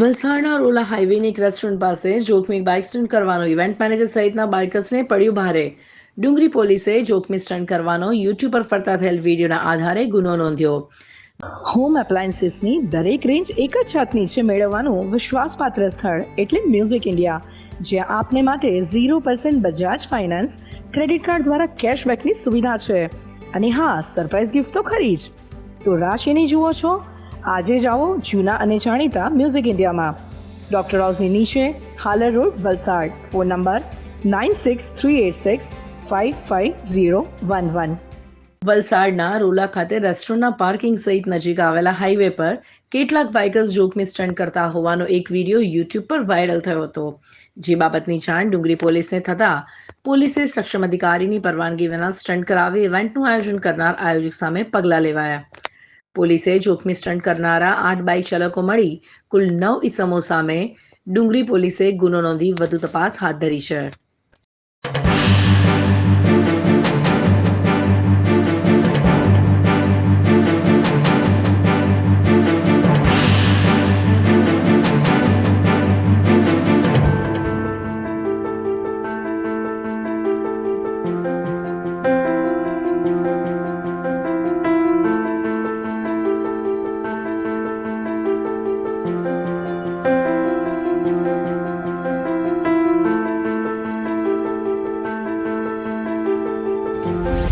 વલસાડના રોલા હાઈવેની એક રેસ્ટોરન્ટ પાસે જોખમી બાઇક સ્ટન્ટ કરવાનો ઇવેન્ટ મેનેજર સહિતના બાઇકર્સને પડ્યું ભારે. ડુંગરી પોલીસે જોખમી સ્ટન્ટ કરવાનો યુટ્યુબ પર ફરતા થયેલ વિડીયોના આધારે ગુનો નોંધ્યો. હોમ એપ્લાયન્સીસની દરેક રેન્જ એક જ છત નીચે મેળવવાનું વિશ્વાસપાત્ર સ્થળ એટલે મ્યુઝિક ઇન્ડિયા જ્યાં આપને માટે zero percent Bajaj finance credit card દ્વારા કેશબેકની સુવિધા છે. અને હા સરપ્રાઇઝ ગિફ્ટ તો ખરી જ. તો રાશિની જુઓ છો આજે જાઓ જૂના અને જાણીતા મ્યુઝિક ઇન્ડિયામાં. ડોક્ટર હાઉસની નીચે Halar road, Valsad. Phone number nine six three eight six five five zero one one. વલસાડના રોલા ખાતે રેસ્ટોરન્ટના પાર્કિંગ સહિત નજીક આવેલા હાઈવે પર કેટલાક બાઇકર્સ જોખમી સ્ટન્ટ કરતા હોવાનો એક વીડિયો યુટ્યુબ પર વાયરલ થયો હતો. જે બાબતની જાણ ડુંગરી પોલીસને થતા પોલીસે સક્ષમ અધિકારીની પરવાનગી વિના સ્ટન્ટ કરાવી ઇવેન્ટનું આયોજન કરનાર આયોજક સામે પગલાં લેવાયા. પોલીસે જોખમી સ્ટન્ટ કરનારા આઠ બાઇક ચાલકો મળી કુલ નવ ઇસમો સામે ડુંગરી પોલીસે ગુનો નોંધી વધુ તપાસ હાથ ધરી છે.